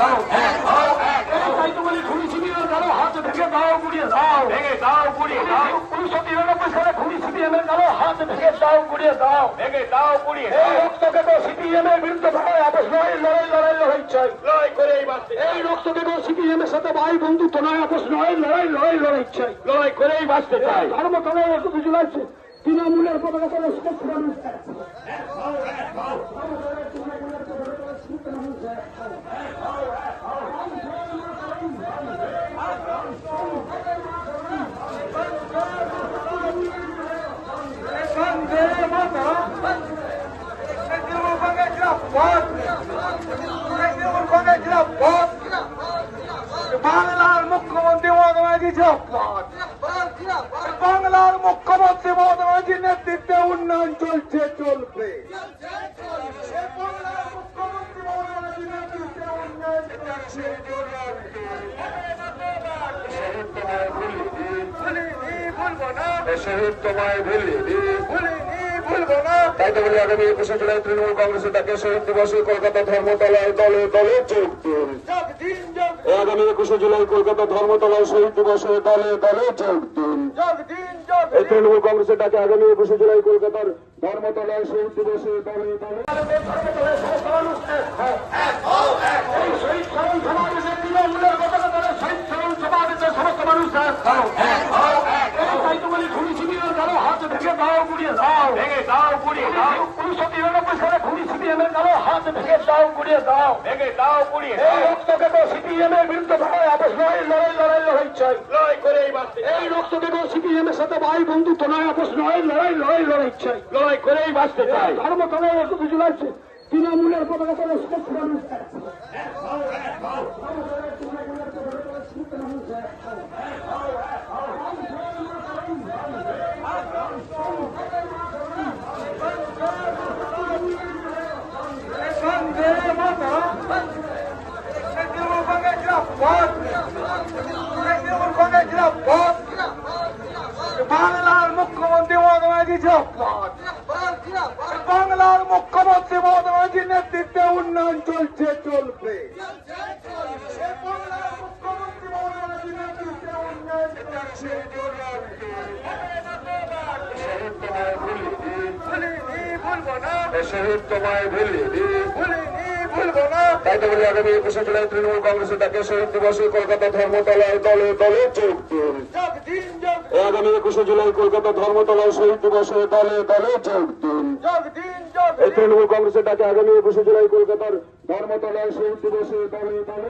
দাও তাই তো হাত ভেঙে দাও গুড়িয়ে দাও। ভেঙে দাও গুড়িয়ে দাও। উনিশশো তিরানব্বই সালে ঘুড়ি ছিপিয়ে হাত ভেঙে দাও গুড়িয়ে দাও। ভেঙে দাও গুড়িয়ে এই রক্তকে তো সিপিএম এর বিরুদ্ধে ভাবে আপোষ লড়াই লড়াই লড়াই লড়াই লড়াই করে এই বাঁচতে এই রক্তকে তো সিপিএম এর সাথে ভাই বন্ধু তো নয় আপোষ লড়াই লড়াই লড়াই লড়াই চাই। লড়াই করে এই বাঁচতে চাই। ধর্ম তবে কিছু লাগছে তৃণমূলের পতাকা করে বাংলার মুখ্যমন্ত্রী মমতাজির নেতৃত্বে উন্নয়ন চলছে চলবে। শহীদ তোমায় ভুলিনি না তাই তো বলি আগামী একুশে জুলাই তৃণমূল কংগ্রেসের ডাকে শহীদ দিবসে কলকাতা ধর্মতলায় দলে দলে যোগ দিন। আগামী একুশে জুলাই কলকাতা ধর্মতলায় শহীদ দিবসে দলে দলে যোগ দিন। এই তৃণমূল কংগ্রেসের ডাকে আগামী একুশে জুলাই কলকাতার ধর্মতলায় শহীদ দিবসে দলে দলে এই শহীদ স্মরণ সমাবেশে তৃণমূলের পতাকা করে শহীদ স্মরণ সমাবেশে সমস্ত মানুষ এক হও। এই তাই তো বলি খুনি শিবিরের কারও হাত ভেঙে দাও গুড়িয়ে দাও। ভেঙে দাও পুড়িয়ে দাও। উনিশশো তিরানব্বই সালে খুনি সিপিএমের কারও হাত ভেঙে দাও গুড়িয়ে দাও। ভেঙে দাও পুড়িয়ে এই দাও রক্তকে তো সিপিএম এর বিরুদ্ধে আপোষ। নয় লড়াই লড়াই লড়াই চাই। লড়াই করেই বাঁচতে এই রক্তকে তো সিপিএম এর সাথে ভাই বন্ধুত্ব নয় আপোষ। নয় লড়াই লড়াই লড়াই চাই। লড়াই করেই বাঁচতে চাই। ধর্মতলায় একুশে জুলাই তৃণমূলের পতাকা করে সমস্ত মানুষ এক। বন্দে মাতরম তৃণমূল কংগ্রেস জিন্দাবাদ তৃণমূল কংগ্রেস জিন্দাবাদ বাংলার মুখ্যমন্ত্রী ব্যানার্জি বাংলার মুখ্যমন্ত্রী মমতা ব্যানার্জির নেতৃত্বে উন্নয়ন চলছে চলবে। শহীদ তোমায় ভুলিনি ভুলবো না তাই তো বলি আগামী একুশে জুলাই তৃণমূল কংগ্রেসের ডাকে শহীদ দিবসে কলকাতা ধর্মতলায় দলে দলে যোগ দিন। আগামী একুশে জুলাই কলকাতা ধর্মতলায় শহীদ দিবসে দলে দলে যোগ দিন। এই তৃণমূল কংগ্রেসের ডাকে আগামী একুশে জুলাই কলকাতার ধর্মতলায় শহীদ দিবসে দলে দলে